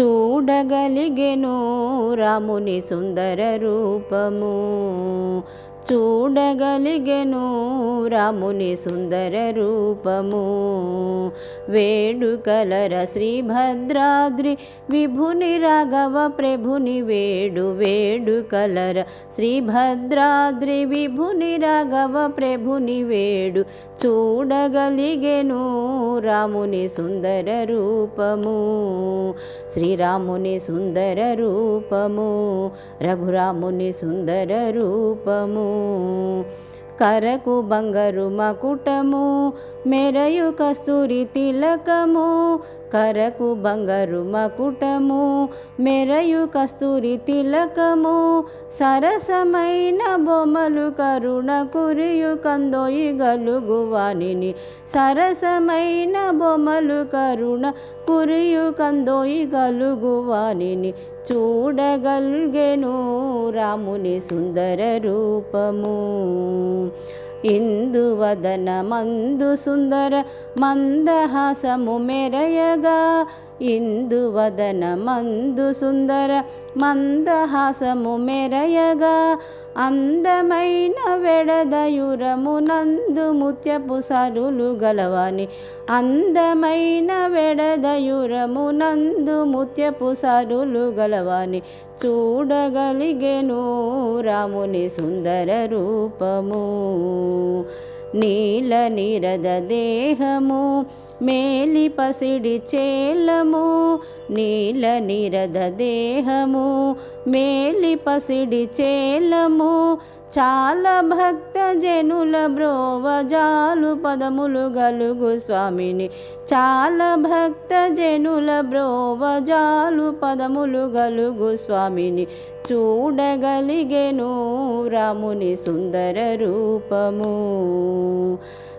చూడగలిగెను రాముని సుందర రూపము. చూడగలిగెను రాముని సుందర రూపము. వేడుకలర శ్రీభద్రాద్రి విభుని రాఘవ ప్రభుని వేడు. వేడుకలర శ్రీభద్రాద్రి విభుని రాఘవ ప్రభుని వేడు. చూడగలిగెను రాముని సుందర రూపము. శ్రీరాముని సుందర రూపము. రఘురాముని సుందర రూపము. కరకు బంగారు మకుటము మెరయు కస్తూరి తిలకము కరకు బంగారు మకుటము మెరయు కస్తూరి తిలకము సరసమైన బొమ్మలు కరుణ కురియు కందోయి గలుగు వాణిని సరసమైన బొమ్మలు కరుణ కురియు కందోయి గలుగు వాణిని చూడగల్గెను రాముని సుందర రూపము. ఇందువదన మందు సుందర మందహాసము మెరయగా ఇందువదన మందు సుందర మందహాసము మెరయగా అందమైన వెడదయురము నందు ముత్యపు సరులు గలవాని. అందమైన వెడదయురము నందు ముత్యపు సరులు గలవాని. చూడగలిగెను రాముని సుందర రూపము నీల నిరద దేహము మేలి పసిడి చేలము నీల నిరద దేహము. మేలి పసిడి చేలము చాలా భక్త జనుల బ్రోవజాలు పదములు గలుగు స్వామిని. చాలా భక్త జనుల బ్రోవజాలు పదములు గలుగు స్వామిని. చూడగలిగెను రాముని సుందర రూపము.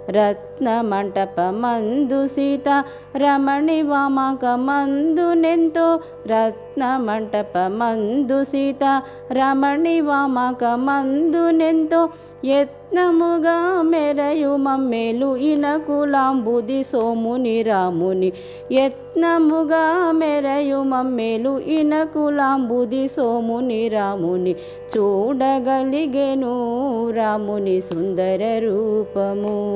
రత్ రత్నమంటపమందు సీత రమణి వామకమందునెంతో రత్నమంటపమందు సీత రమణి వామకమందునెంతో యత్నముగా మెరయు మమ్మేలు ఇనకులాంబుది సోముని రాముని. యత్నముగా మెరయు మమ్మేలు ఇనకులాంబుది సోముని రాముని. చూడగలిగెను రాముని సుందర రూపము.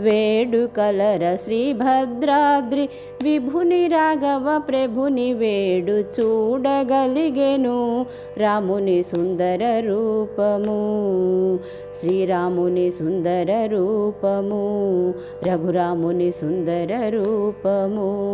వేడుకలర శ్రీభద్రాద్రి విభుని రాఘవ ప్రభుని వేడు చూడగలిగెను రాముని సుందర రూపము. శ్రీరాముని సుందర రూపము రఘురాముని సుందర రూపము.